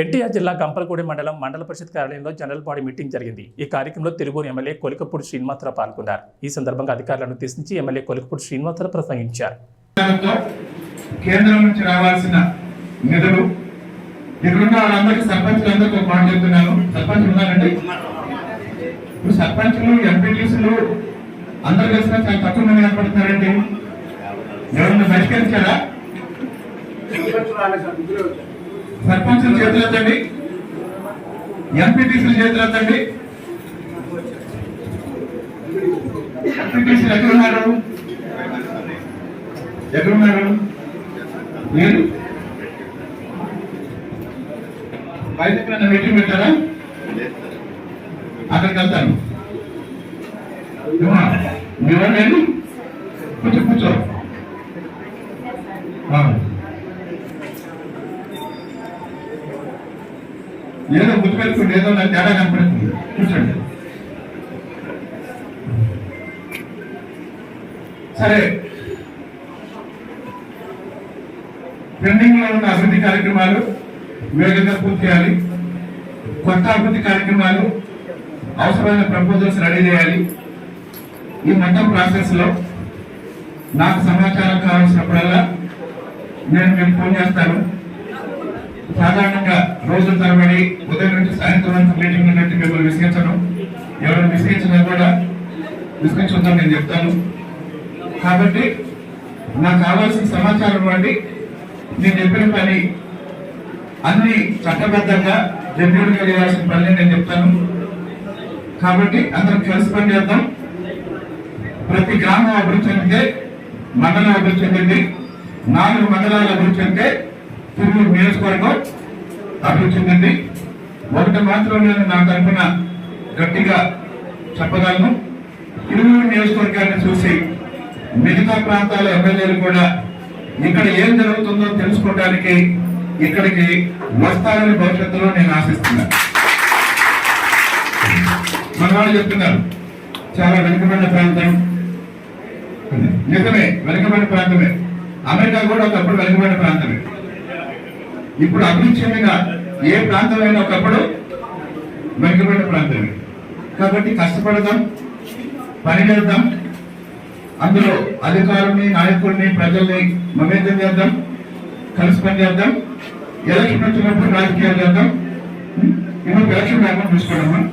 ఎన్టీఆర్ జిల్లా గంపలగూడెం మండలం మండల పరిషత్ కార్యాలయంలో జనరల్ బాడీ మీటింగ్ జరిగింది. ఈ కార్యక్రమంలో తెలుగు ఎమ్మెల్యే కొలికపూడి శ్రీనివాసరావు పాల్గొన్నారు. ఈ సందర్భంగా అధికారులను ఉద్దేశించి ఎమ్మెల్యే కొలికపూడి శ్రీనివాసరావు ప్రసంగించారు. కేంద్రం నుంచి రావాల్సిన నిధులు ఇక్కడున్న వాళ్ళందరికీ సర్పంచులందరికీ ఒక మాట చెప్తున్నాను. సర్పంచ్ ఉన్నారండి? ఇప్పుడు సర్పంచులు అందరు కలిసిన చాలా తక్కువ మంది కనపడుతున్నారండి. ఎవరన్నా బహిష్కరించారా సర్పంచులు చేతులు ఎత్తండి ఎంపీటీసీలు చేతులు ఎత్తండి ఎంపీటీసీలు ఎక్కడున్నారు ఎక్కడున్నారు మీరు? బయట ఎక్కడైనా మీటింగ్ పెట్టారా? అక్కడికి వెళ్తాను. మీరు మీ కూర్చో కూర్చో. ఏదో గుర్తుపెట్టుకుంటే ఏదో నాకు తేడా కనపడుతుంది. కూర్చోండి సరే. పెండింగ్లో ఉన్న అభివృద్ధి కార్యక్రమాలు వేగంగా పూర్తి చేయాలి. కొత్త అభివృద్ధి కార్యక్రమాలు అవసరమైన ప్రపోజల్స్ రెడీ చేయాలి. ఈ మొత్తం ప్రాసెస్లో నాకు సమాచారం కావాల్సినప్పుడల్లా నేను మీకు ఫోన్ చేస్తాను. సాధారణంగా రోజుల తరబడి ఉదయం నుంచి సాయంత్రం వరకు మీటింగ్ ఉన్నట్టు మిమ్మల్ని విసిగించను ఎవరు విసిగించినా కూడా విసిగించుందని నేను చెప్తాను. కాబట్టి నాకు కావాల్సిన సమాచారం వాడి నేను చెప్పిన పని అన్ని చట్టబద్ధంగా జన్యుడిగా చేయాల్సిన పని నేను చెప్తాను. కాబట్టి అందరం కలిసి పని చేద్దాం ప్రతి గ్రామం అభివృద్ధి చెందితే మండలం అభివృద్ధి చెందింది. నాలుగు మండలాలు అభివృద్ధి చెందితే తిరుగు నియోజకవర్గం అభివృద్ధి చెందింది. ఒకటి మాత్రం నేను నా తరఫున గట్టిగా చెప్పగలను. ఇరువురు నియోజకవర్గాన్ని చూసి మిగతా ప్రాంతాల ఎమ్మెల్యేలు కూడా ఇక్కడ ఏం జరుగుతుందో తెలుసుకోవడానికి ఇక్కడికి వస్తారని భవిష్యత్తులో నేను ఆశిస్తున్నాను. మనవాళ్ళు చెప్తున్నారు చాలా వెనుకబడిన ప్రాంతం. నిజమే వెనుకబడిన ప్రాంతమే. అమెరికా కూడా ఒకప్పుడు వెనుకబడిన ప్రాంతమే. ఇప్పుడు అభివృద్ధి ఏ ప్రాంతమైనా ఒకప్పుడు వెనుకబడిన ప్రాంతమే. కాబట్టి కష్టపడదాం పని చేద్దాం. అందులో అధికారుల్ని నాయకుల్ని ప్రజల్ని మమేకం చేద్దాం కలిసి పని చేద్దాం. ఎలక్షన్ వచ్చినప్పుడు రాజకీయాలు చేద్దాం. ఇప్పుడు ఎలక్షన్ రాకుండా చూసుకోవడమా